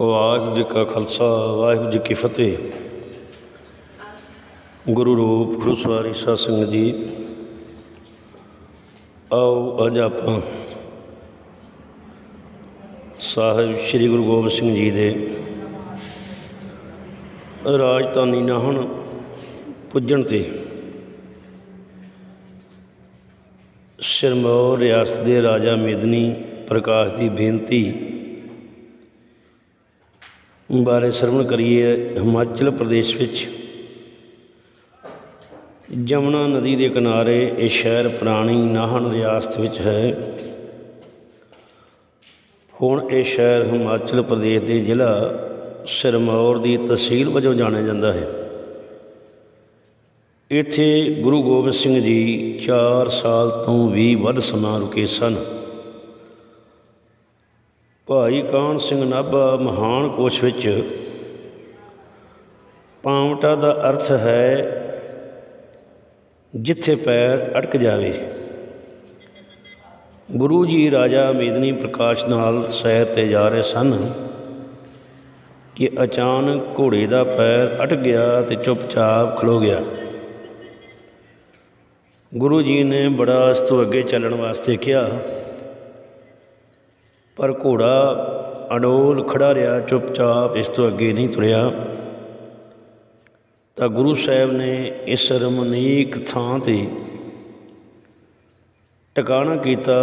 ਵਾਹਿਗੁਰੂ ਜੀ ਕਾ ਖਾਲਸਾ, ਵਾਹਿਗੁਰੂ ਜੀ ਕੀ ਫਤਿਹ। ਗੁਰੂ ਰੂਪ ਗੁਰੂ ਸਵਾਰੀ ਸਾਧ ਸੰਗਤ ਜੀ। ਆਓ ਅੱਜ ਆਪਾਂ ਸਾਹਿਬ ਸ੍ਰੀ ਗੁਰੂ ਗੋਬਿੰਦ ਸਿੰਘ ਜੀ ਦੇ ਰਾਜਧਾਨੀ ਨਾਹਣ ਪੁੱਜਣ ਤੇ ਸਿਰਮੌਰ ਰਿਆਸਤ ਦੇ ਰਾਜਾ ਮੇਦਨੀ ਪ੍ਰਕਾਸ਼ ਦੀ ਬੇਨਤੀ ਬਾਰੇ ਸਰਵਣ ਕਰੀਏ ਹਿਮਾਚਲ ਪ੍ਰਦੇਸ਼ ਵਿੱਚ। ਜਮਨਾ ਨਦੀ ਦੇ ਕਿਨਾਰੇ ਇਹ ਸ਼ਹਿਰ ਪੁਰਾਣੀ ਨਾਹਨ ਰਿਆਸਤ ਵਿੱਚ ਹੈ। ਹੁਣ ਇਹ ਸ਼ਹਿਰ ਹਿਮਾਚਲ ਪ੍ਰਦੇਸ਼ ਦੇ ਜ਼ਿਲ੍ਹਾ ਸਿਰਮੌਰ ਦੀ ਤਹਿਸੀਲ ਵਜੋਂ ਜਾਣਿਆ ਜਾਂਦਾ ਹੈ। ਇੱਥੇ ਗੁਰੂ ਗੋਬਿੰਦ ਸਿੰਘ ਜੀ 4 ਸਾਲ ਤੋਂ ਵੀ ਵੱਧ ਸਮਾਂ ਰੁਕੇ ਸਨ। ਭਾਈ ਕਾਹਨ ਸਿੰਘ ਨਾਭਾ ਮਹਾਨ ਕੋਸ਼ ਵਿੱਚ। ਪਾਵਟਾ ਦਾ ਅਰਥ ਹੈ ਜਿੱਥੇ ਪੈਰ ਅਟਕ ਜਾਵੇ। ਗੁਰੂ ਜੀ ਰਾਜਾ ਮੇਦਨੀ ਪ੍ਰਕਾਸ਼ ਨਾਲ ਸੈਰ ਤੇ ਜਾ ਰਹੇ ਸਨ ਕਿ ਅਚਾਨਕ ਘੋੜੇ ਦਾ ਪੈਰ ਅਟਕ ਗਿਆ ਤੇ ਚੁੱਪਚਾਪ ਖਲੋ ਗਿਆ। ਗੁਰੂ ਜੀ ਨੇ ਬੜਾ ਇਸ ਤੋਂ ਅੱਗੇ ਚੱਲਣ ਵਾਸਤੇ ਕਿਹਾ। ਪਰ ਘੋੜਾ ਅਡੋਲ ਖੜਾ ਰਿਹਾ, ਚੁੱਪਚਾਪ ਇਸ ਤੋਂ ਅੱਗੇ ਨਹੀਂ ਤੁਰਿਆ। ਤਾਂ ਗੁਰੂ ਸਾਹਿਬ ਨੇ ਇਸ ਰਮਨੀਕ ਥਾਂ ਤੇ ਟਿਕਾਣਾ ਕੀਤਾ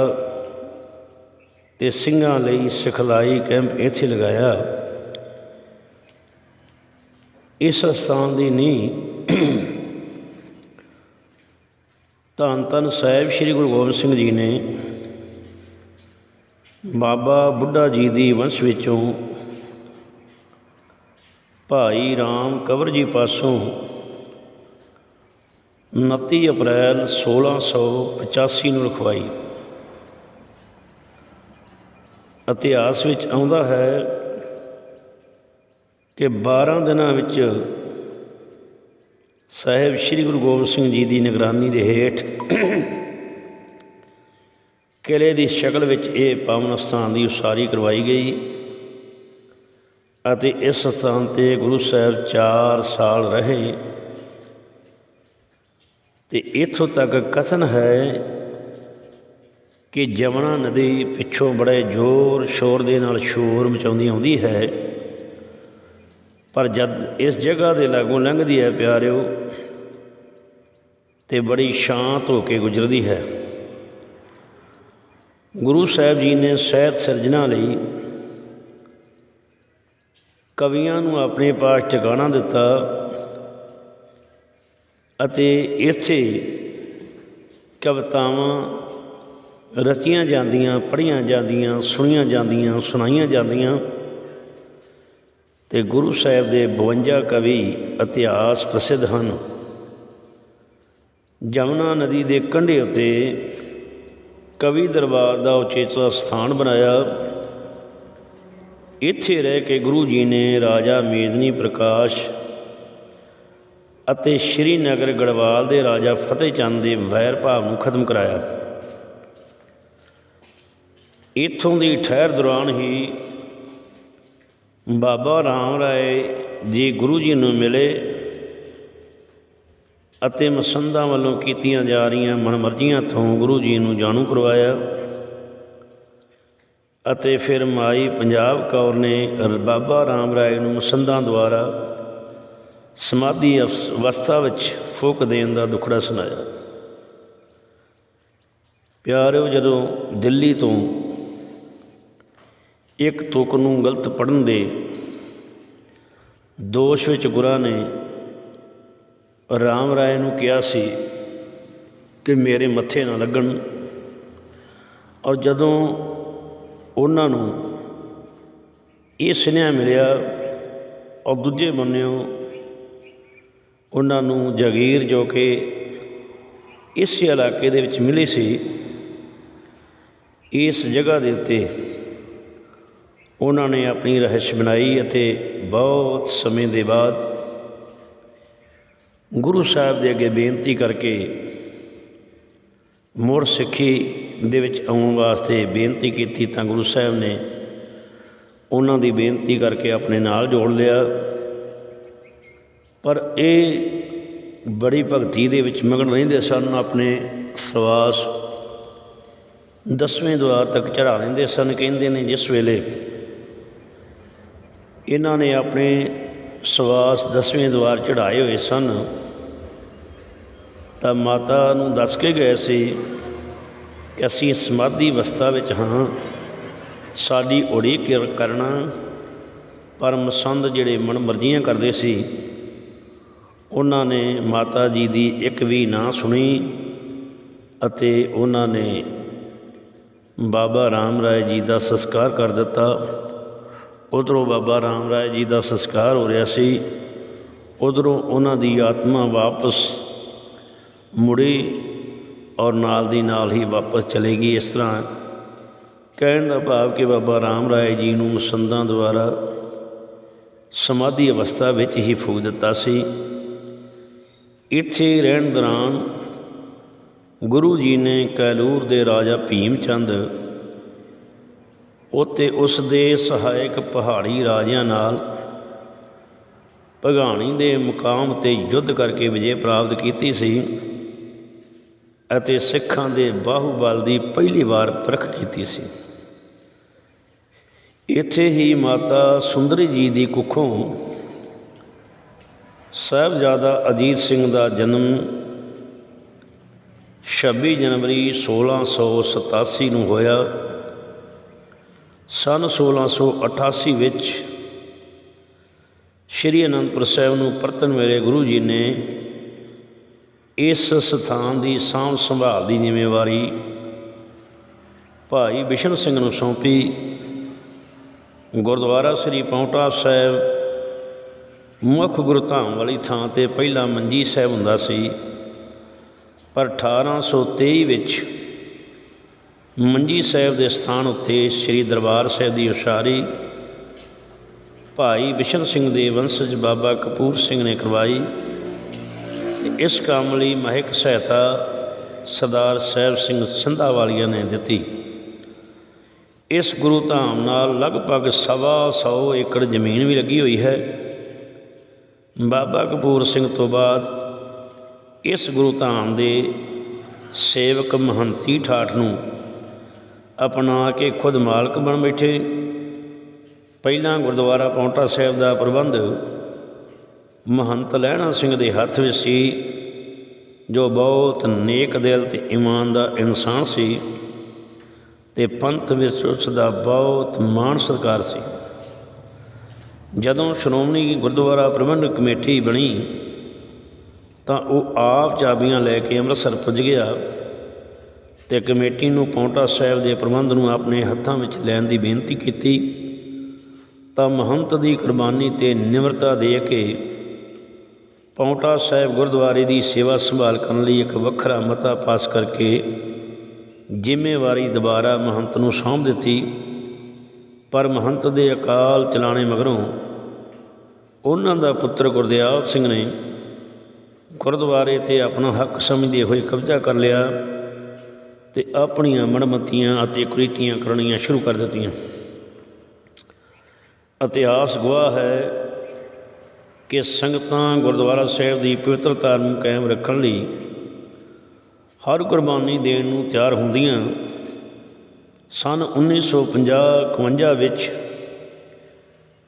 ਤੇ ਸਿੰਘਾਂ ਲਈ ਸਿਖਲਾਈ ਕੈਂਪ ਇੱਥੇ ਲਗਾਇਆ। ਇਸ ਸਥਾਨ ਦੀ ਨੀਂਹ ਧੰਨ ਧੰਨ ਸਾਹਿਬ ਸ੍ਰੀ ਗੁਰੂ ਗੋਬਿੰਦ ਸਿੰਘ ਜੀ ਨੇ ਬਾਬਾ ਬੁੱਢਾ ਜੀ ਦੀ ਵੰਸ਼ ਵਿੱਚੋਂ ਭਾਈ ਰਾਮ ਕਵਰ ਜੀ ਪਾਸੋਂ 29 ਅਪ੍ਰੈਲ 1685 ਨੂੰ ਰਖਵਾਈ। ਇਤਿਹਾਸ ਵਿੱਚ ਆਉਂਦਾ ਹੈ ਕਿ 12 ਦਿਨਾਂ ਵਿੱਚ ਸਾਹਿਬ ਸ੍ਰੀ ਗੁਰੂ ਗੋਬਿੰਦ ਸਿੰਘ ਜੀ ਦੀ ਨਿਗਰਾਨੀ ਦੇ ਹੇਠ ਕਿਲੇ ਦੀ ਸ਼ਕਲ ਵਿੱਚ ਇਹ ਪਾਵਨ ਸਥਾਨ ਦੀ ਉਸਾਰੀ ਕਰਵਾਈ ਗਈ ਅਤੇ ਇਸ ਸਥਾਨ ਤੇ ਗੁਰੂ ਸਾਹਿਬ 4 ਸਾਲ ਰਹੇ ਤੇ ਇਥੋਂ ਤੱਕ ਕਥਨ ਹੈ ਕਿ ਜਮਨਾ ਨਦੀ ਪਿੱਛੋਂ ਬੜੇ ਜ਼ੋਰ ਸ਼ੋਰ ਦੇ ਨਾਲ ਸ਼ੋਰ ਮਚਾਉਂਦੀ ਆਉਂਦੀ ਹੈ, ਪਰ ਜਦ ਇਸ ਜਗ੍ਹਾ ਦੇ ਲਾਗੋਂ ਲੰਘਦੀ ਹੈ ਪਿਆਰਿਓ, ਤੇ ਬੜੀ ਸ਼ਾਂਤ ਹੋ ਕੇ ਗੁਜ਼ਰਦੀ ਹੈ। ਗੁਰੂ ਸਾਹਿਬ ਜੀ ਨੇ ਸਾਹਿਤ ਸਿਰਜਣਾ ਲਈ ਕਵੀਆਂ ਨੂੰ ਆਪਣੇ ਪਾਸ ਟਿਕਾਣਾ ਦਿੱਤਾ ਅਤੇ ਇੱਥੇ ਕਵਿਤਾਵਾਂ ਰਚੀਆਂ ਜਾਂਦੀਆਂ, ਪੜ੍ਹੀਆਂ ਜਾਂਦੀਆਂ, ਸੁਣੀਆਂ ਜਾਂਦੀਆਂ, ਸੁਣਾਈਆਂ ਜਾਂਦੀਆਂ ਤੇ ਗੁਰੂ ਸਾਹਿਬ ਦੇ 52 ਕਵੀ ਇਤਿਹਾਸ ਪ੍ਰਸਿੱਧ ਹਨ। ਜਮਨਾ ਨਦੀ ਦੇ ਕੰਢੇ ਉੱਤੇ ਕਵੀ ਦਰਬਾਰ ਦਾ ਉਚੇਚਾ ਸਥਾਨ ਬਣਾਇਆ। ਇੱਥੇ ਰਹਿ ਕੇ ਗੁਰੂ ਜੀ ਨੇ ਰਾਜਾ ਮੇਦਨੀ ਪ੍ਰਕਾਸ਼ ਅਤੇ ਸ਼੍ਰੀਨਗਰ ਗੜਵਾਲ ਦੇ ਰਾਜਾ ਫਤਿਹ ਚੰਦ ਦੇ ਵੈਰ ਭਾਵ ਨੂੰ ਖਤਮ ਕਰਾਇਆ। ਇੱਥੋਂ ਦੀ ਠਹਿਰ ਦੌਰਾਨ ਹੀ ਬਾਬਾ ਰਾਮ ਰਾਏ ਜੀ ਗੁਰੂ ਜੀ ਨੂੰ ਮਿਲੇ। ਅਤੇ ਮਸੰਦਾਂ ਵੱਲੋਂ ਕੀਤੀਆਂ ਜਾ ਰਹੀਆਂ ਮਨਮਰਜ਼ੀਆਂ ਤੋਂ ਗੁਰੂ ਜੀ ਨੂੰ ਜਾਣੂ ਕਰਵਾਇਆ ਅਤੇ ਫਿਰ ਮਾਈ ਪੰਜਾਬ ਕੌਰ ਨੇ ਬਾਬਾ ਰਾਮ ਰਾਏ ਨੂੰ ਮਸੰਦਾਂ ਦੁਆਰਾ ਸਮਾਧੀ ਅਵਸਥਾ ਵਿੱਚ ਫੂਕ ਦੇਣ ਦਾ ਦੁਖੜਾ ਸੁਣਾਇਆ। ਪਿਆਰਿਓ, ਜਦੋਂ ਦਿੱਲੀ ਤੋਂ ਇੱਕ ਤੁਕ ਨੂੰ ਗਲਤ ਪੜਨ ਦੇ ਦੋਸ਼ ਵਿੱਚ ਗੁਰਾਂ ਨੇ ਰਾਮ ਰਾਏ ਨੂੰ ਕਿਹਾ ਸੀ ਕਿ ਮੇਰੇ ਮੱਥੇ ਨਾ ਲੱਗਣ। ਔਰ ਜਦੋਂ ਉਹਨਾਂ ਨੂੰ ਇਹ ਸੁਨੇਹਾ ਮਿਲਿਆ ਔਰ ਦੂਜੇ ਬੰਨਿਓ ਉਹਨਾਂ ਨੂੰ ਜਗੀਰ ਜੋ ਕਿ ਇਸ ਇਲਾਕੇ ਦੇ ਵਿੱਚ ਮਿਲੀ ਸੀ, ਇਸ ਜਗ੍ਹਾ ਦੇ ਉੱਤੇ ਉਹਨਾਂ ਨੇ ਆਪਣੀ ਰਹਿਸ਼ ਬਣਾਈ ਅਤੇ ਬਹੁਤ ਸਮੇਂ ਦੇ ਬਾਅਦ ਗੁਰੂ ਸਾਹਿਬ ਦੇ ਅੱਗੇ ਬੇਨਤੀ ਕਰਕੇ ਮੁੜ ਸਿੱਖੀ ਦੇ ਵਿੱਚ ਆਉਣ ਵਾਸਤੇ ਬੇਨਤੀ ਕੀਤੀ ਤਾਂ ਗੁਰੂ ਸਾਹਿਬ ਨੇ ਉਹਨਾਂ ਦੀ ਬੇਨਤੀ ਕਰਕੇ ਆਪਣੇ ਨਾਲ ਜੋੜ ਲਿਆ। ਪਰ ਇਹ ਬੜੀ ਭਗਤੀ ਦੇ ਵਿੱਚ ਮਗਨ ਰਹਿੰਦੇ ਸਨ, ਆਪਣੇ ਸਵਾਸ ਦਸਵੇਂ ਦੁਆਰ ਤੱਕ ਚੜਾ ਲੈਂਦੇ ਸਨ, ਕਹਿੰਦੇ ਨੇ ਜਿਸ ਵੇਲੇ ਇਹਨਾਂ ਨੇ ਆਪਣੇ ਸਵਾਸ ਦਸਵੇਂ ਦੁਆਰ ਚੜਾਏ ਹੋਏ ਸਨ। ਤਾਂ ਮਾਤਾ ਨੂੰ ਦੱਸ ਕੇ ਗਏ ਸੀ ਕਿ ਅਸੀਂ ਸਮਾਧੀ ਅਵਸਥਾ ਵਿੱਚ ਹਾਂ, ਸਾਡੀ ਉਡੀਕ ਕਰ- ਕਰਨਾ। ਪਰ ਮਸੰਦ ਜਿਹੜੇ ਮਨ ਮਰਜ਼ੀਆਂ ਕਰਦੇ ਸੀ, ਉਹਨਾਂ ਨੇ ਮਾਤਾ ਜੀ ਦੀ ਇੱਕ ਵੀ ਨਾ ਸੁਣੀ ਅਤੇ ਉਹਨਾਂ ਨੇ ਬਾਬਾ ਰਾਮ ਰਾਏ ਜੀ ਦਾ ਸੰਸਕਾਰ ਕਰ ਦਿੱਤਾ। ਉਧਰੋਂ ਬਾਬਾ ਰਾਮ ਰਾਏ ਜੀ ਦਾ ਸੰਸਕਾਰ ਹੋ ਰਿਹਾ ਸੀ। ਉਧਰੋਂ ਉਹਨਾਂ ਦੀ ਆਤਮਾ ਵਾਪਸ ਮੁੜੀ ਔਰ ਨਾਲ ਦੀ ਨਾਲ ਹੀ ਵਾਪਸ ਚਲੇਗੀ ਇਸ ਤਰ੍ਹਾਂ ਕਹਿਣ ਦਾ ਭਾਵ ਕਿ ਬਾਬਾ ਰਾਮ ਰਾਏ ਜੀ ਨੂੰ ਸੰਦਾਂ ਦੁਆਰਾ ਸਮਾਧੀ ਅਵਸਥਾ ਵਿੱਚ ਹੀ ਫੂਕ ਦਿੱਤਾ ਸੀ। ਇੱਥੇ ਰਹਿਣ ਦੌਰਾਨ ਗੁਰੂ ਜੀ ਨੇ ਕੈਲੂਰ ਦੇ ਰਾਜਾ ਭੀਮ ਚੰਦ ਉਤੇ ਉਸ ਦੇ ਸਹਾਇਕ ਪਹਾੜੀ ਰਾਜਿਆਂ ਨਾਲ ਭਗਾਣੀ ਦੇ ਮੁਕਾਮ ਤੇ ਯੁੱਧ ਕਰਕੇ ਵਿਜੇ ਪ੍ਰਾਪਤ ਕੀਤੀ ਸੀ ਅਤੇ ਸਿੱਖਾਂ ਦੇ ਬਾਹੂਬਲ ਦੀ ਪਹਿਲੀ ਵਾਰ ਪਰਖ ਕੀਤੀ ਸੀ। ਇੱਥੇ ਹੀ ਮਾਤਾ ਸੁੰਦਰੀ ਜੀ ਦੀ ਕੁੱਖੋਂ ਸਾਹਿਬਜ਼ਾਦਾ ਅਜੀਤ ਸਿੰਘ ਦਾ ਜਨਮ 26 ਜਨਵਰੀ 1687 ਨੂੰ ਹੋਇਆ। ਸਨ 1688 ਵਿੱਚ ਸ਼੍ਰੀ ਅਨੰਦਪੁਰ ਸਾਹਿਬ ਨੂੰ ਪਰਤਨ ਵੇਲੇ ਗੁਰੂ ਜੀ ਨੇ ਇਸ ਸਥਾਨ ਦੀ ਸਾਂਭ ਸੰਭਾਲ ਦੀ ਜ਼ਿੰਮੇਵਾਰੀ ਭਾਈ ਬਿਸ਼ਨ ਸਿੰਘ ਨੂੰ ਸੌਂਪੀ। ਗੁਰਦੁਆਰਾ ਸ੍ਰੀ ਪੌਂਟਾ ਸਾਹਿਬ ਮੁੱਖ ਗੁਰਧਾਮ ਵਾਲੀ ਥਾਂ ਤੇ ਪਹਿਲਾਂ ਮੰਜੀ ਸਾਹਿਬ ਹੁੰਦਾ ਸੀ, ਪਰ 1823 ਵਿੱਚ ਮੰਜੀ ਸਾਹਿਬ ਦੇ ਸਥਾਨ ਉੱਤੇ ਸ੍ਰੀ ਦਰਬਾਰ ਸਾਹਿਬ ਦੀ ਉਸਾਰੀ ਭਾਈ ਬਿਸ਼ਨ ਸਿੰਘ ਦੇ ਵੰਸ਼ਜ ਬਾਬਾ ਕਪੂਰ ਸਿੰਘ ਨੇ ਕਰਵਾਈ ਇਸ ਕੰਮ ਲਈ ਮਹਿਕ ਸਹਾਇਤਾ ਸਰਦਾਰ ਸਾਹਿਬ ਸਿੰਘ ਸੰਧਾ ਵਾਲੀਆਂ ਨੇ ਦਿੱਤੀ। ਇਸ ਗੁਰੂ ਧਾਮ ਨਾਲ ਲਗਭਗ ਸਵਾ ਸੌ ਏਕੜ ਜ਼ਮੀਨ ਵੀ ਲੱਗੀ ਹੋਈ ਹੈ। ਬਾਬਾ ਕਪੂਰ ਸਿੰਘ ਤੋਂ ਬਾਅਦ ਇਸ ਗੁਰੂ ਧਾਮ ਦੇ ਸੇਵਕ ਮਹੰਤੀ ਠਾਠ ਨੂੰ ਅਪਣਾ ਕੇ ਖੁਦ ਮਾਲਕ ਬਣ ਬੈਠੇ। ਪਹਿਲਾਂ ਗੁਰਦੁਆਰਾ ਪੌਂਟਾ ਸਾਹਿਬ ਦਾ ਪ੍ਰਬੰਧ ਮਹੰਤ ਲਹਿਣਾ ਸਿੰਘ ਦੇ ਹੱਥ ਵਿੱਚ ਸੀ, ਜੋ ਬਹੁਤ ਨੇਕ ਦਿਲ ਤੇ ਇਮਾਨਦਾਰ ਇਨਸਾਨ ਸੀ ਤੇ ਪੰਥ ਵਿੱਚ ਉਸ ਦਾ ਬਹੁਤ ਮਾਣ ਸਤਿਕਾਰ ਸੀ। ਜਦੋਂ ਸ਼੍ਰੋਮਣੀ ਗੁਰਦੁਆਰਾ ਪ੍ਰਬੰਧਕ ਕਮੇਟੀ ਬਣੀ, ਤਾਂ ਉਹ ਆਪ ਚਾਬੀਆਂ ਲੈ ਕੇ ਅੰਮ੍ਰਿਤਸਰ ਪੁੱਜ ਗਿਆ। ਤੇ ਕਮੇਟੀ ਨੂੰ ਪੌਂਟਾ ਸਾਹਿਬ ਦੇ ਪ੍ਰਬੰਧ ਨੂੰ ਆਪਣੇ ਹੱਥਾਂ ਵਿੱਚ ਲੈਣ ਦੀ ਬੇਨਤੀ ਕੀਤੀ, ਤਾਂ ਮਹੰਤ ਦੀ ਕੁਰਬਾਨੀ ਤੇ ਨਿਮਰਤਾ ਦੇ ਕੇ ਪੌਂਟਾ ਸਾਹਿਬ ਗੁਰਦੁਆਰੇ ਦੀ ਸੇਵਾ ਸੰਭਾਲ ਕਰਨ ਲਈ ਇੱਕ ਵੱਖਰਾ ਮਤਾ ਪਾਸ ਕਰਕੇ ਜ਼ਿੰਮੇਵਾਰੀ ਦੁਬਾਰਾ ਮਹੰਤ ਨੂੰ ਸੌਂਪ ਦਿੱਤੀ। ਪਰ ਮਹੰਤ ਦੇ ਅਕਾਲ ਚਲਾਣੇ ਮਗਰੋਂ ਉਹਨਾਂ ਦਾ ਪੁੱਤਰ ਗੁਰਦਿਆਲ ਸਿੰਘ ਨੇ ਗੁਰਦੁਆਰੇ ਤੇ ਆਪਣਾ ਹੱਕ ਸਮਝਦੇ ਹੋਏ ਕਬਜ਼ਾ ਕਰ ਲਿਆ। ਤੇ ਆਪਣੀਆਂ ਮਨਮਤੀਆਂ ਅਤੇ ਕੁਰੀਤੀਆਂ ਕਰਨੀਆਂ ਸ਼ੁਰੂ ਕਰ ਦਿੱਤੀਆਂ। ਇਤਿਹਾਸ ਗਵਾਹ ਹੈ ਕਿ ਸੰਗਤਾਂ ਗੁਰਦੁਆਰਾ ਸਾਹਿਬ ਦੀ ਪਵਿੱਤਰਤਾ ਨੂੰ ਕਾਇਮ ਰੱਖਣ ਲਈ ਹਰ ਕੁਰਬਾਨੀ ਦੇਣ ਨੂੰ ਤਿਆਰ ਹੁੰਦੀਆਂ। ਸਨ 1950-51 ਵਿੱਚ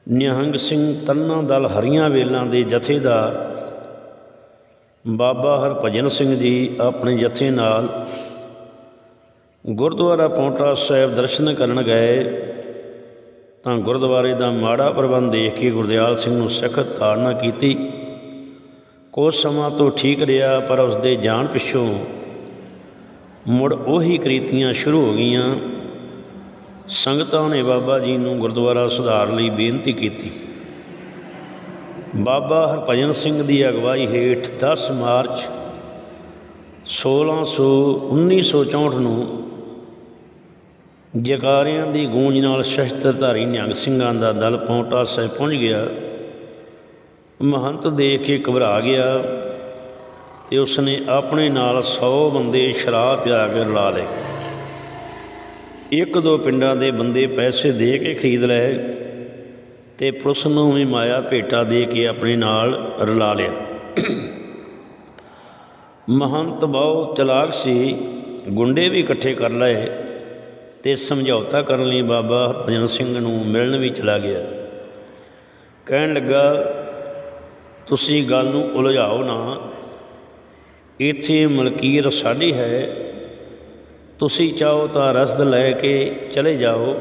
ਨਿਹੰਗ ਸਿੰਘ ਤੰਨਾ ਦਲ ਹਰੀਆਂ ਵੇਲਾਂ ਦੇ ਜਥੇਦਾਰ ਬਾਬਾ ਹਰਭਜਨ ਸਿੰਘ ਜੀ ਆਪਣੇ ਜਥੇ ਨਾਲ ਗੁਰਦੁਆਰਾ ਪੌਂਟਾ ਸਾਹਿਬ ਦਰਸ਼ਨ ਕਰਨ ਗਏ, ਤਾਂ ਗੁਰਦੁਆਰੇ ਦਾ ਮਾੜਾ ਪ੍ਰਬੰਧ ਦੇਖ ਕੇ ਗੁਰਦਿਆਲ ਸਿੰਘ ਨੂੰ ਸਖਤ ਤਾੜਨਾ ਕੀਤੀ। ਕੁਝ ਸਮਾਂ ਤੋਂ ਠੀਕ ਰਿਹਾ, ਪਰ ਉਸ ਦੇ ਜਾਣ ਪਿੱਛੋਂ ਮੁੜ ਉਹੀ ਕ੍ਰੀਤੀਆਂ ਸ਼ੁਰੂ ਹੋ ਗਈਆਂ। ਸੰਗਤਾਂ ਨੇ ਬਾਬਾ ਜੀ ਨੂੰ ਗੁਰਦੁਆਰਾ ਸੁਧਾਰ ਲਈ ਬੇਨਤੀ ਕੀਤੀ। ਬਾਬਾ ਹਰਭਜਨ ਸਿੰਘ ਦੀ ਅਗਵਾਈ ਹੇਠ 10 ਮਾਰਚ 1600 1964 ਨੂੰ ਜੈਕਾਰਿਆਂ ਦੀ ਗੂੰਜ ਨਾਲ ਸ਼ਸਤਰਧਾਰੀ ਨਿਹੰਗ ਸਿੰਘਾਂ ਦਾ ਦਲ ਪੌਂਟਾ ਸਾਹਿਬ ਪਹੁੰਚ ਗਿਆ। ਮਹੰਤ ਦੇਖ ਕੇ ਘਬਰਾ ਗਿਆ ਤੇ ਉਸਨੇ ਆਪਣੇ ਨਾਲ 100 ਬੰਦੇ ਸ਼ਰਾਬ ਪਿਆ ਕੇ ਰਲਾ ਲਏ। ਇੱਕ ਦੋ ਪਿੰਡਾਂ ਦੇ ਬੰਦੇ ਪੈਸੇ ਦੇ ਕੇ ਖਰੀਦ ਲਏ ਤੇ ਪੁਲਿਸ ਨੂੰ ਵੀ ਮਾਇਆ ਭੇਟਾ ਦੇ ਕੇ ਆਪਣੇ ਨਾਲ ਰਲਾ ਲਿਆ। ਮਹੰਤ ਬਹੁਤ ਚਲਾਕ ਸੀ, ਗੁੰਡੇ ਵੀ ਇਕੱਠੇ ਕਰ ਲਏ। ਤੇ ਸਮਝੌਤਾ ਕਰਨ ਲਈ ਬਾਬਾ ਹਰਭਜਨ ਸਿੰਘ ਨੂੰ ਮਿਲਣ ਵੀ ਚਲਾ ਗਿਆ। ਕਹਿਣ ਲੱਗਾ, ਤੁਸੀਂ ਗੱਲ ਨੂੰ ਉਲਝਾਓ ਨਾ। ਇੱਥੇ ਮਲਕੀਰ ਸਾਡੀ ਹੈ। ਤੁਸੀਂ ਚਾਹੋ ਤਾਂ ਰਸਦ ਲੈ ਕੇ ਚਲੇ ਜਾਓ,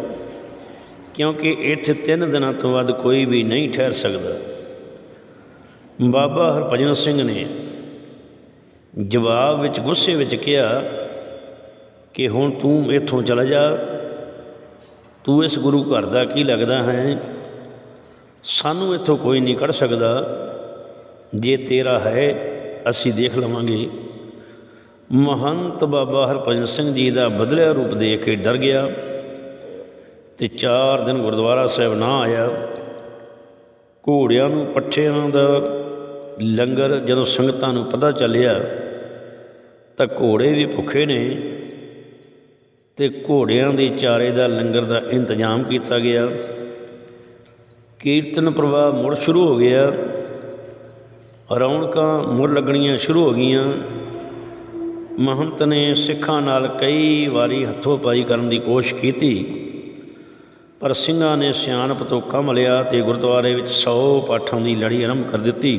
ਕਿਉਂਕਿ ਇੱਥੇ ਤਿੰਨ ਦਿਨਾਂ ਤੋਂ ਵੱਧ ਕੋਈ ਵੀ ਨਹੀਂ ਠਹਿਰ ਸਕਦਾ। ਬਾਬਾ ਹਰਭਜਨ ਸਿੰਘ ਨੇ ਜਵਾਬ ਵਿੱਚ ਗੁੱਸੇ ਵਿੱਚ ਕਿਹਾ ਕਿ ਹੁਣ ਤੂੰ ਇੱਥੋਂ ਚਲਾ ਜਾ। ਤੂੰ ਇਸ ਗੁਰੂ ਘਰ ਦਾ ਕੀ ਲੱਗਦਾ ਹੈ? ਸਾਨੂੰ ਇੱਥੋਂ ਕੋਈ ਨਹੀਂ ਕੱਢ ਸਕਦਾ। ਜੇ ਤੇਰਾ ਹੈ, ਅਸੀਂ ਦੇਖ ਲਵਾਂਗੇ। ਮਹੰਤ ਬਾਬਾ ਹਰਭਜਨ ਸਿੰਘ ਜੀ ਦਾ ਬਦਲਿਆ ਰੂਪ ਦੇਖ ਕੇ ਡਰ ਗਿਆ ਤੇ 4 ਦਿਨ ਗੁਰਦੁਆਰਾ ਸਾਹਿਬ ਨਾ ਆਇਆ। ਘੋੜਿਆਂ ਨੂੰ, ਪੱਠਿਆਂ ਦਾ ਲੰਗਰ ਜਦੋਂ ਸੰਗਤਾਂ ਨੂੰ ਪਤਾ ਚੱਲਿਆ ਤਾਂ ਘੋੜੇ ਵੀ ਭੁੱਖੇ ਨੇ। ਤੇ ਘੋੜਿਆਂ ਦੇ ਚਾਰੇ ਦਾ ਲੰਗਰ ਦਾ ਇੰਤਜ਼ਾਮ ਕੀਤਾ ਗਿਆ। ਕੀਰਤਨ ਪ੍ਰਵਾਹ ਮੁੜ ਸ਼ੁਰੂ ਹੋ ਗਿਆ। ਰੌਣਕਾਂ ਮੁੜ ਲੱਗਣੀਆਂ ਸ਼ੁਰੂ ਹੋ ਗਈਆਂ। ਮਹੰਤ ਨੇ ਸਿੱਖਾਂ ਨਾਲ ਕਈ ਵਾਰੀ ਹੱਥੋਂ ਪਾਈ ਕਰਨ ਦੀ ਕੋਸ਼ਿਸ਼ ਕੀਤੀ, ਪਰ ਸਿੰਘਾਂ ਨੇ ਸਿਆਣਪ ਤੋਂ ਕੰਮ ਲਿਆ ਤੇ ਗੁਰਦੁਆਰੇ ਵਿੱਚ 100 ਪਾਠਾਂ ਦੀ ਲੜੀ ਆਰੰਭ ਕਰ ਦਿੱਤੀ।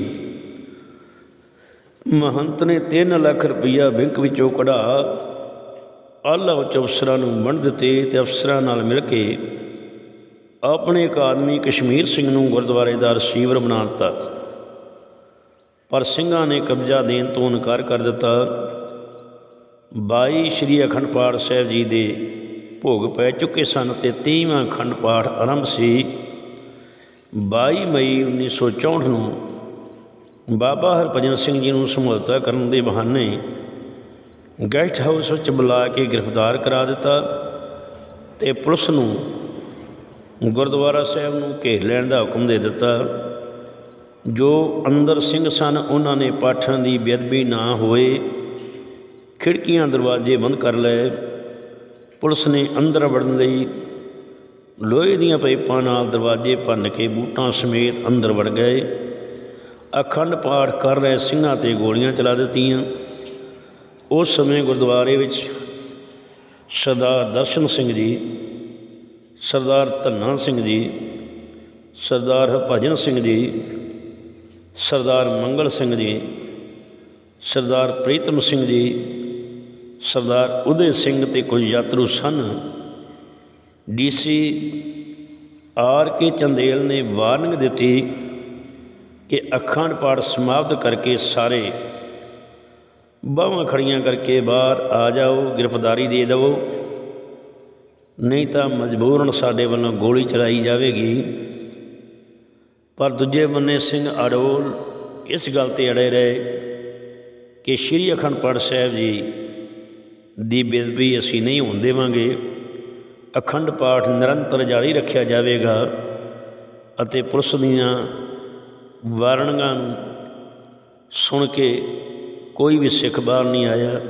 ਮਹੰਤ ਨੇ 3 ਲੱਖ ਰੁਪਈਆ ਬੈਂਕ ਵਿੱਚੋਂ ਕਢਾ ਆਲਾ ਉੱਚ ਅਫਸਰਾਂ ਨੂੰ ਵੰਡ ਦਿੱਤੇ ਤੇ ਅਫਸਰਾਂ ਨਾਲ ਮਿਲ ਕੇ ਆਪਣੇ ਇੱਕ ਆਦਮੀ ਕਸ਼ਮੀਰ ਸਿੰਘ ਨੂੰ ਗੁਰਦੁਆਰੇ ਦਾ ਰਸੀਵਰ ਬਣਾ ਦਿੱਤਾ। ਪਰ ਸਿੰਘਾਂ ਨੇ ਕਬਜ਼ਾ ਦੇਣ ਤੋਂ ਇਨਕਾਰ ਕਰ ਦਿੱਤਾ। 22 ਸ਼੍ਰੀ ਅਖੰਡ ਪਾਠ ਸਾਹਿਬ ਜੀ ਦੇ ਭੋਗ ਪੈ ਚੁੱਕੇ ਸਨ ਤੇ 30ਵਾਂ ਅਖੰਡ ਪਾਠ ਆਰੰਭ ਸੀ। 22 ਮਈ 1964 ਨੂੰ ਬਾਬਾ ਹਰਭਜਨ ਸਿੰਘ ਜੀ ਨੂੰ ਸਮਝੌਤਾ ਕਰਨ ਦੇ ਬਹਾਨੇ ਗੈਸਟ ਹਾਊਸ ਵਿੱਚ ਬੁਲਾ ਕੇ ਗ੍ਰਿਫਤਾਰ ਕਰਾ ਦਿੱਤਾ ਤੇ ਪੁਲਿਸ ਨੂੰ ਗੁਰਦੁਆਰਾ ਸਾਹਿਬ ਨੂੰ ਘੇਰ ਲੈਣ ਦਾ ਹੁਕਮ ਦੇ ਦਿੱਤਾ। ਜੋ ਅੰਦਰ ਸਿੰਘ ਸਨ, ਉਹਨਾਂ ਨੇ ਪਾਠਾਂ ਦੀ ਬੇਅਦਬੀ ਨਾ ਹੋਏ, ਖਿੜਕੀਆਂ ਦਰਵਾਜ਼ੇ ਬੰਦ ਕਰ ਲਏ। ਪੁਲਿਸ ਨੇ ਅੰਦਰ ਵੜਨ ਲਈ ਲੋਹੇ ਦੀਆਂ ਪਾਈਪਾਂ ਨਾਲ ਦਰਵਾਜ਼ੇ ਭੰਨ ਕੇ ਬੂਟਾਂ ਸਮੇਤ ਅੰਦਰ ਵੜ ਗਏ। ਅਖੰਡ ਪਾਠ ਕਰ ਰਹੇ ਸਿੰਘਾਂ ਤੇ ਗੋਲੀਆਂ ਚਲਾ ਦਿੱਤੀਆਂ। ਉਸ ਸਮੇਂ ਗੁਰਦੁਆਰੇ ਵਿੱਚ ਸਰਦਾਰ ਦਰਸ਼ਨ ਸਿੰਘ ਜੀ, ਸਰਦਾਰ ਧੰਨਾ ਸਿੰਘ ਜੀ, ਸਰਦਾਰ ਹਰਭਜਨ ਸਿੰਘ ਜੀ, ਸਰਦਾਰ ਮੰਗਲ ਸਿੰਘ ਜੀ, ਸਰਦਾਰ ਪ੍ਰੀਤਮ ਸਿੰਘ ਜੀ, ਸਰਦਾਰ ਉਦੇ ਸਿੰਘ ਤੇ ਕੁਝ ਯਾਤਰੂ ਸਨ। ਡੀਸੀ ਆਰ ਕੇ ਚੰਦੇਲ ਨੇ ਵਾਰਨਿੰਗ ਦਿੱਤੀ ਕਿ ਅਖੰਡ ਪਾਠ ਸਮਾਪਤ ਕਰਕੇ ਸਾਰੇ ਬਾਹਾਂ ਖੜੀਆਂ ਕਰਕੇ ਬਾਹਰ ਆ ਜਾਓ, ਗ੍ਰਿਫਤਾਰੀ ਦੇ ਦਿਓ ਨਹੀਂ ਤਾਂ ਮਜਬੂਰਨ ਸਾਡੇ ਵੱਲੋਂ ਗੋਲੀ ਚਲਾਈ ਜਾਵੇਗੀ। ਪਰ ਦੂਜੇ ਬੰਨੇ ਸਿੰਘ ਅਡੋਲ ਇਸ ਗੱਲ ਤੇ ਅੜੇ ਰਹੇ ਕਿ ਸ਼੍ਰੀ ਅਖੰਡ ਪਾਠ ਸਾਹਿਬ ਜੀ ਦੀ ਬੇਦਬੀ ਅਸੀਂ ਨਹੀਂ ਹੋਣ ਦੇਵਾਂਗੇ। ਅਖੰਡ ਪਾਠ ਨਿਰੰਤਰ ਜਾਰੀ ਰੱਖਿਆ ਜਾਵੇਗਾ ਅਤੇ ਪੁਲਿਸ ਦੀਆਂ ਵਾਰਨਿੰਗਾਂ ਨੂੰ ਸੁਣ ਕੇ ਕੋਈ ਵੀ ਸਿੱਖ ਬਾਹਰ ਨਹੀਂ ਆਇਆ।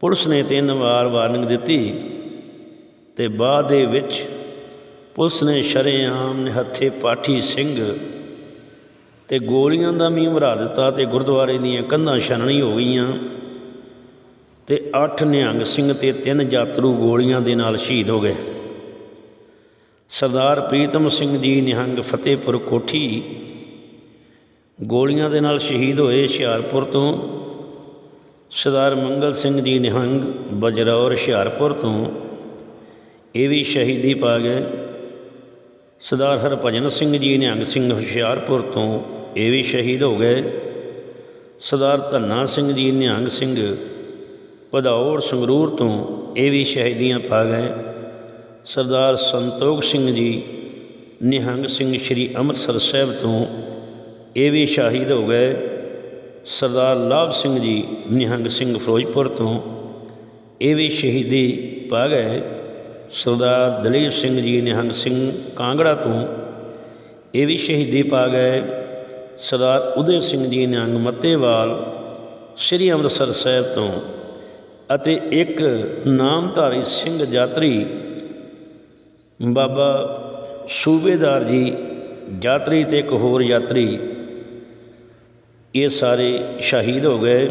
ਪੁਲਿਸ ਨੇ ਤਿੰਨ ਵਾਰ ਵਾਰਨਿੰਗ ਦਿੱਤੀ ਤੇ ਬਾਅਦ ਦੇ ਵਿੱਚ ਪੁਲਿਸ ਨੇ ਸ਼ਰੇਆਮ ਨਿਹੱਥੇ ਪਾਠੀ ਸਿੰਘ ਤੇ ਗੋਲੀਆਂ ਦਾ ਮੀਂਹ ਵਰਾ ਦਿੱਤਾ ਤੇ ਗੁਰਦੁਆਰੇ ਦੀਆਂ ਕੰਧਾਂ ਛਾਨਣੀ ਹੋ ਗਈਆਂ ਤੇ 8 ਨਿਹੰਗ ਸਿੰਘ ਤੇ ਤਿੰਨ ਯਾਤਰੂ ਗੋਲੀਆਂ ਦੇ ਨਾਲ ਸ਼ਹੀਦ ਹੋ ਗਏ। ਸਰਦਾਰ ਪ੍ਰੀਤਮ ਸਿੰਘ ਜੀ ਨਿਹੰਗ ਫਤਿਹਪੁਰ ਕੋਠੀ ਗੋਲੀਆਂ ਦੇ ਨਾਲ ਸ਼ਹੀਦ ਹੋਏ ਹੁਸ਼ਿਆਰਪੁਰ ਤੋਂ ਸਰਦਾਰ ਮੰਗਲ ਸਿੰਘ ਜੀ ਨਿਹੰਗ ਬਜਰੌਰ ਹੁਸ਼ਿਆਰਪੁਰ ਤੋਂ। ਇਹ ਵੀ ਸ਼ਹੀਦੀ ਪਾ ਗਏ ਸਰਦਾਰ ਹਰਭਜਨ ਸਿੰਘ ਜੀ ਨਿਹੰਗ ਸਿੰਘ ਹੁਸ਼ਿਆਰਪੁਰ ਤੋਂ ਇਹ ਵੀ ਸ਼ਹੀਦ ਹੋ ਗਏ। ਸਰਦਾਰ ਧੰਨਾ ਸਿੰਘ ਜੀ ਨਿਹੰਗ ਸਿੰਘ ਭਦੌੜ ਸੰਗਰੂਰ ਤੋਂ ਇਹ ਵੀ ਸ਼ਹੀਦੀਆਂ ਪਾ ਗਏ ਸਰਦਾਰ ਸੰਤੋਖ ਸਿੰਘ ਜੀ ਨਿਹੰਗ ਸਿੰਘ ਸ੍ਰੀ ਅੰਮ੍ਰਿਤਸਰ ਸਾਹਿਬ ਤੋਂ ਇਹ ਵੀ ਸ਼ਹੀਦ ਹੋ ਗਏ ਸਰਦਾਰ ਲਾਭ ਸਿੰਘ ਜੀ ਨਿਹੰਗ ਸਿੰਘ ਫਿਰੋਜ਼ਪੁਰ ਤੋਂ। ਇਹ ਵੀ ਸ਼ਹੀਦੀ ਪਾ ਗਏ ਸਰਦਾਰ ਦਲੀਪ ਸਿੰਘ ਜੀ ਨਿਹੰਗ ਸਿੰਘ ਕਾਂਗੜਾ ਤੋਂ। ਇਹ ਵੀ ਸ਼ਹੀਦੀ ਪਾ ਗਏ ਸਰਦਾਰ ਉਦੇ ਸਿੰਘ ਜੀ ਨਿਹੰਗ ਮੱਤੇਵਾਲ ਸ੍ਰੀ ਅੰਮ੍ਰਿਤਸਰ ਸਾਹਿਬ ਤੋਂ ਅਤੇ ਇੱਕ ਨਾਮਧਾਰੀ ਸਿੰਘ ਯਾਤਰੀ ਬਾਬਾ ਸੂਬੇਦਾਰ ਜੀ ਯਾਤਰੀ ਤੇ ਇੱਕ ਹੋਰ ਯਾਤਰੀ ਇਹ ਸਾਰੇ ਸ਼ਹੀਦ ਹੋ ਗਏ।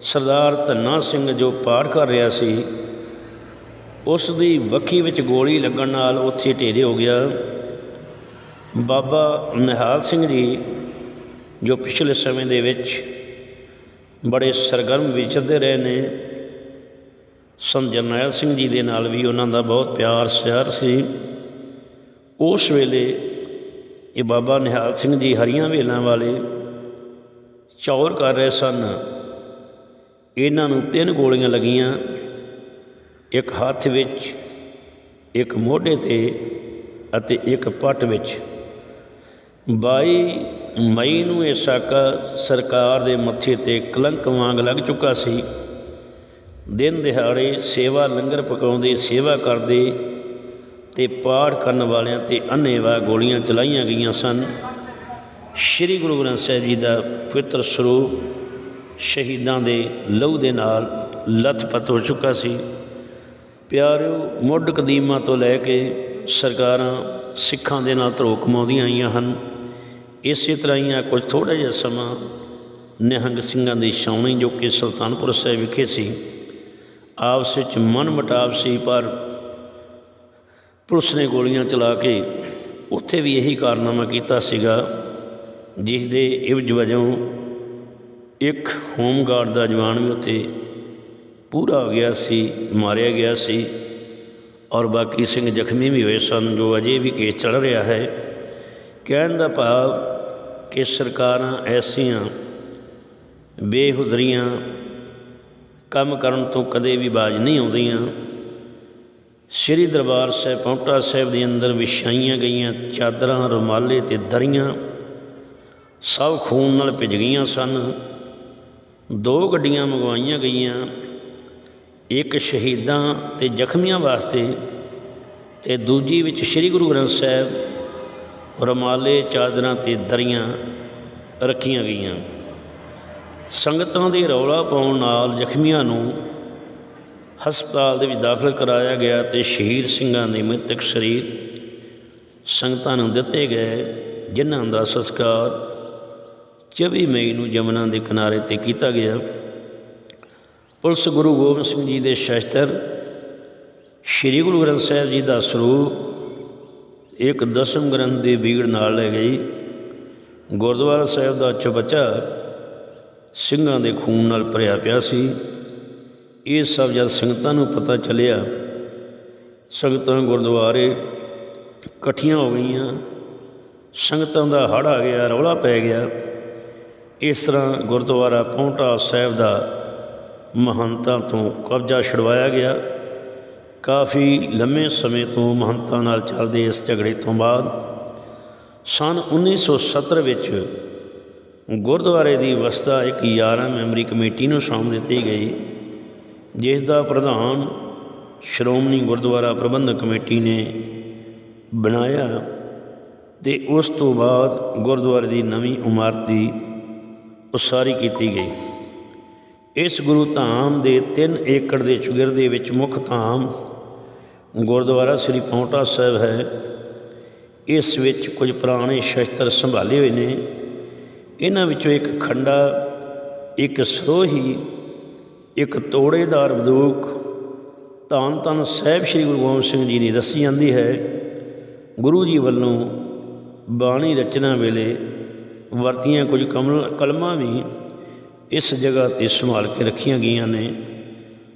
ਸਰਦਾਰ ਧੰਨਾ ਸਿੰਘ ਜੋ ਪਾਠ ਕਰ ਰਿਹਾ ਸੀ ਉਸ ਦੀ ਵੱਖੀ ਵਿੱਚ ਗੋਲੀ ਲੱਗਣ ਨਾਲ ਉੱਥੇ ਢੇਰੇ ਹੋ ਗਿਆ। ਬਾਬਾ ਨਿਹਾਲ ਸਿੰਘ ਜੀ, ਜੋ ਪਿਛਲੇ ਸਮੇਂ ਦੇ ਵਿੱਚ ਬੜੇ ਸਰਗਰਮ ਵਿਚਰਦੇ ਰਹੇ ਨੇ, ਸੰਤ ਜਰਨੈਲ ਸਿੰਘ ਜੀ ਦੇ ਨਾਲ ਵੀ ਉਹਨਾਂ ਦਾ ਬਹੁਤ ਪਿਆਰ ਸਿਆਰ ਸੀ। ਉਸ ਵੇਲੇ ਇਹ ਬਾਬਾ ਨਿਹਾਲ ਸਿੰਘ ਜੀ ਹਰੀਆਂ ਵੇਲਾਂ ਵਾਲੇ ਚੌਰ ਕਰ ਰਹੇ ਸਨ। ਇਹਨਾਂ ਨੂੰ ਤਿੰਨ ਗੋਲੀਆਂ ਲੱਗੀਆਂ। ਇੱਕ ਹੱਥ ਵਿੱਚ, ਇੱਕ ਮੋਢੇ ਤੇ ਅਤੇ ਇੱਕ ਪੱਟ ਵਿੱਚ। 22 ਮਈ ਨੂੰ ਇਹ ਸਾਕਾ ਸਰਕਾਰ ਦੇ ਮੱਥੇ ਤੇ ਕਲੰਕ ਵਾਂਗ ਲੱਗ ਚੁੱਕਾ ਸੀ। ਦਿਨ ਦਿਹਾੜੇ ਸੇਵਾ ਲੰਗਰ ਪਕਾਉਂਦੇ, ਸੇਵਾ ਕਰਦੇ ਤੇ ਪਾੜ ਕਰਨ ਵਾਲਿਆਂ ਤੇ ਅੰਨ੍ਹੇਵਾਹ ਗੋਲੀਆਂ ਚਲਾਈਆਂ ਗਈਆਂ ਸਨ। ਸ੍ਰੀ ਗੁਰੂ ਗ੍ਰੰਥ ਸਾਹਿਬ ਜੀ ਦਾ ਪਵਿੱਤਰ ਸਰੂਪ ਸ਼ਹੀਦਾਂ ਦੇ ਲਹੂ ਦੇ ਨਾਲ ਲੱਥਪੱਥ ਹੋ ਚੁੱਕਾ ਸੀ। ਪਿਆਰਿਓ, ਮੁੱਢ ਕਦੀਮਾਂ ਤੋਂ ਲੈ ਕੇ ਸਰਕਾਰਾਂ ਸਿੱਖਾਂ ਦੇ ਨਾਲ ਧਰੋ ਕਮਾਉਂਦੀਆਂ ਆਈਆਂ ਹਨ। ਇਸੇ ਤਰ੍ਹਾਂ ਹੀ ਆ ਕੁਝ ਥੋੜਾ ਜਿਹਾ ਸਮਾਂ ਨਿਹੰਗ ਸਿੰਘਾਂ ਦੀ ਛਾਉਣੀ ਜੋ ਕਿ ਸੁਲਤਾਨਪੁਰ ਸਾਹਿਬ ਵਿਖੇ ਸੀ। ਆਪਸ ਵਿੱਚ ਮਨ ਮਟਾਵ ਸੀ, ਪਰ ਪੁਲਿਸ ਨੇ ਗੋਲੀਆਂ ਚਲਾ ਕੇ ਉੱਥੇ ਵੀ ਇਹੀ ਕਾਰਨਾਮਾ ਕੀਤਾ ਸੀਗਾ ਜਿਸ ਦੇ ਇਵਜ ਵਜੋਂ ਇੱਕ ਹੋਮਗਾਰਡ ਦਾ ਜਵਾਨ ਵੀ ਉੱਥੇ ਪੂਰਾ ਹੋ ਗਿਆ ਸੀ, ਮਾਰਿਆ ਗਿਆ ਸੀ ਔਰ ਬਾਕੀ ਸਿੰਘ ਜ਼ਖਮੀ ਵੀ ਹੋਏ ਸਨ, ਜੋ ਅਜੇ ਵੀ ਕੇਸ ਚੱਲ ਰਿਹਾ ਹੈ। ਕਹਿਣ ਦਾ ਭਾਵ ਕਿ ਸਰਕਾਰਾਂ ਐਸੀਆਂ ਬੇਹੁਦਰੀਆਂ ਕੰਮ ਕਰਨ ਤੋਂ ਕਦੇ ਵੀ ਬਾਜ ਨਹੀਂ ਆਉਂਦੀਆਂ। ਸ੍ਰੀ ਦਰਬਾਰ ਸਾਹਿਬ, ਪੌਂਟਾ ਸਾਹਿਬ ਦੇ ਅੰਦਰ ਵਿਛਾਈਆਂ ਗਈਆਂ ਚਾਦਰਾਂ, ਰੁਮਾਲੇ ਤੇ ਦਰੀਆਂ ਸਭ ਖੂਨ ਨਾਲ ਭਿੱਜ ਗਈਆਂ ਸਨ। ਦੋ ਗੱਡੀਆਂ ਮੰਗਵਾਈਆਂ ਗਈਆਂ, ਇੱਕ ਸ਼ਹੀਦਾਂ ਤੇ ਜ਼ਖਮੀਆਂ ਵਾਸਤੇ ਤੇ ਦੂਜੀ ਵਿੱਚ ਸ੍ਰੀ ਗੁਰੂ ਗ੍ਰੰਥ ਸਾਹਿਬ ਰੁਮਾਲੇ, ਚਾਦਰਾਂ ਤੇ ਦਰੀਆਂ ਰੱਖੀਆਂ ਗਈਆਂ। ਸੰਗਤਾਂ ਦੇ ਰੌਲਾ ਪਾਉਣ ਨਾਲ ਜ਼ਖਮੀਆਂ ਨੂੰ ਹਸਪਤਾਲ ਦੇ ਵਿੱਚ ਦਾਖਲ ਕਰਾਇਆ ਗਿਆ ਤੇ ਸ਼ਹੀਦ ਸਿੰਘਾਂ ਦੇ ਮ੍ਰਿਤਕ ਸਰੀਰ ਸੰਗਤਾਂ ਨੂੰ ਦਿੱਤੇ ਗਏ, ਜਿਨ੍ਹਾਂ ਦਾ ਸੰਸਕਾਰ 24 ਮਈ ਨੂੰ ਜਮਨਾ ਦੇ ਕਿਨਾਰੇ ਤੇ ਕੀਤਾ ਗਿਆ। ਪੁਲਿਸ ਗੁਰੂ ਗੋਬਿੰਦ ਸਿੰਘ ਜੀ ਦੇ ਸ਼ਸਤਰ, ਸ੍ਰੀ ਗੁਰੂ ਗ੍ਰੰਥ ਸਾਹਿਬ ਜੀ ਦਾ ਸਰੂਪ, ਇੱਕ ਦਸਮ ਗ੍ਰੰਥ ਦੀ ਬੀੜ ਨਾਲ ਲੈ ਗਈ। ਗੁਰਦੁਆਰਾ ਸਾਹਿਬ ਦਾ ਚਬਚਾ ਸਿੰਘਾਂ ਦੇ ਖੂਨ ਨਾਲ ਭਰਿਆ ਪਿਆ ਸੀ। ਇਹ ਸਭ ਜਦ ਸੰਗਤਾਂ ਨੂੰ ਪਤਾ ਚੱਲਿਆ, ਸੰਗਤਾਂ ਗੁਰਦੁਆਰੇ ਇਕੱਠੀਆਂ ਹੋ ਗਈਆਂ। ਸੰਗਤਾਂ ਦਾ ਹੜ ਆ ਗਿਆ, ਰੌਲਾ ਪੈ ਗਿਆ। ਇਸ ਤਰ੍ਹਾਂ ਗੁਰਦੁਆਰਾ ਪੌਂਟਾ ਸਾਹਿਬ ਦਾ ਮਹੰਤਾਂ ਤੋਂ ਕਬਜ਼ਾ ਛਡਵਾਇਆ ਗਿਆ। ਕਾਫੀ ਲੰਮੇ ਸਮੇਂ ਤੋਂ ਮਹੰਤਾਂ ਨਾਲ ਚੱਲਦੇ ਇਸ ਝਗੜੇ ਤੋਂ ਬਾਅਦ ਸਨ 1970 ਵਿੱਚ ਗੁਰਦੁਆਰੇ ਦੀ ਵਸਤਾ ਇੱਕ 11 ਮੈਂਬਰੀ ਕਮੇਟੀ ਨੂੰ ਸੌਂਪ ਦਿੱਤੀ ਗਈ, ਜਿਸ ਦਾ ਪ੍ਰਧਾਨ ਸ਼੍ਰੋਮਣੀ ਗੁਰਦੁਆਰਾ ਪ੍ਰਬੰਧਕ ਕਮੇਟੀ ਨੇ ਬਣਾਇਆ ਤੇ ਉਸ ਤੋਂ ਬਾਅਦ ਗੁਰਦੁਆਰੇ ਦੀ ਨਵੀਂ ਇਮਾਰਤ ਦੀ ਉਸਾਰੀ ਕੀਤੀ ਗਈ। ਇਸ ਗੁਰੂ ਧਾਮ ਦੇ 3 ਏਕੜ ਦੇ ਚੁਗਿਰ ਦੇ ਵਿੱਚ ਮੁੱਖ ਧਾਮ ਗੁਰਦੁਆਰਾ ਸ੍ਰੀ ਪੌਂਟਾ ਸਾਹਿਬ ਹੈ। ਇਸ ਵਿੱਚ ਕੁਝ ਪੁਰਾਣੇ ਸ਼ਸਤਰ ਸੰਭਾਲੇ ਹੋਏ ਨੇ। ਇਹਨਾਂ ਵਿੱਚੋਂ ਇੱਕ ਖੰਡਾ, ਇੱਕ ਸਰੋਹੀ, ਇੱਕ ਤੋੜੇਦਾਰ ਬੰਦੂਕ, ਧੰਨ ਧੰਨ ਸਾਹਿਬ ਸ੍ਰੀ ਗੁਰੂ ਗੋਬਿੰਦ ਸਿੰਘ ਜੀ ਦੀ ਦੱਸੀ ਜਾਂਦੀ ਹੈ। ਗੁਰੂ ਜੀ ਵੱਲੋਂ ਬਾਣੀ ਰਚਨਾ ਵੇਲੇ ਵਰਤੀਆਂ ਕੁਝ ਕਮਲ ਕਲਮਾਂ ਵੀ ਇਸ ਜਗ੍ਹਾ ਤੇ ਸੰਭਾਲ ਕੇ ਰੱਖੀਆਂ ਗਈਆਂ ਨੇ।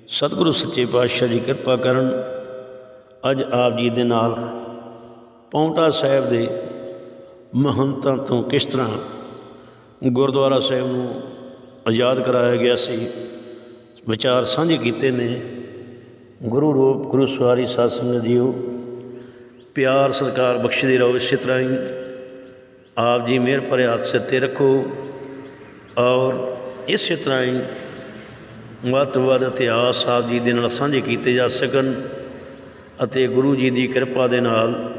ਸਤਿਗੁਰੂ ਸੱਚੇ ਪਾਤਸ਼ਾਹ ਜੀ ਕਿਰਪਾ ਕਰਨ ਅੱਜ ਆਪ ਜੀ ਦੇ ਨਾਲ ਪੌਂਟਾ ਸਾਹਿਬ ਦੇ ਮਹੰਤਾਂ ਤੋਂ ਕਿਸ ਤਰ੍ਹਾਂ ਗੁਰਦੁਆਰਾ ਸਾਹਿਬ ਨੂੰ ਆਜ਼ਾਦ ਕਰਾਇਆ ਗਿਆ ਸੀ, ਵਿਚਾਰ ਸਾਂਝੇ ਕੀਤੇ ਨੇ। ਗੁਰੂ ਰੂਪ ਗੁਰੂ ਸਵਾਰੀ ਸਾਧ ਸੰਗਤ ਜੀਓ, ਪਿਆਰ ਸਤਿਕਾਰ ਬਖਸ਼ਦੇ ਰਹੋ ਇਸੇ ਤਰ੍ਹਾਂ ਹੀ। ਆਪ ਜੀ ਮਿਹਰ ਭਰੇ ਹੱਥ ਸਿਰ ਤੇ ਰੱਖੋ ਔਰ ਇਸੇ ਤਰ੍ਹਾਂ ਹੀ ਵੱਧ ਤੋਂ ਵੱਧ ਇਤਿਹਾਸ ਆਪ ਜੀ ਦੇ ਨਾਲ ਸਾਂਝੇ ਕੀਤੇ ਜਾ ਸਕਣ ਅਤੇ ਗੁਰੂ ਜੀ ਦੀ ਕਿਰਪਾ ਦੇ ਨਾਲ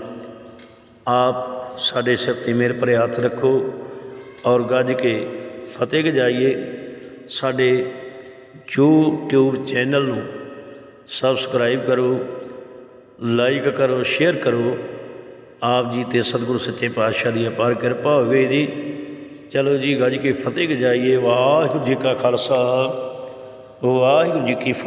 ਆਪ ਸਾਡੇ ਸਿਰ ਤੇ ਮਿਹਰ ਭਰੇ ਹੱਥ ਰੱਖੋ ਔਰ ਗੱਜ ਕੇ ਫਤਿਹ ਗਜਾਈਏ। ਸਾਡੇ YouTube ਚੈਨਲ ਨੂੰ ਸਬਸਕ੍ਰਾਈਬ ਕਰੋ ਲਾਈਕ ਕਰੋ ਸ਼ੇਅਰ ਕਰੋ ਆਪ ਜੀ ਤੇ ਸਤਿਗੁਰੂ ਸੱਚੇ ਪਾਤਸ਼ਾਹ ਦੀ ਅਪਾਰ ਕਿਰਪਾ ਹੋਵੇ ਜੀ। ਚਲੋ ਜੀ, ਗੱਜ ਕੇ ਫਤਿਹ ਗਜਾਈਏ। ਵਾਹਿਗੁਰੂ ਜੀ ਕਾ ਖਾਲਸਾ, ਵਾਹਿਗੁਰੂ ਜੀ ਕੀ ਫਤਿਹ।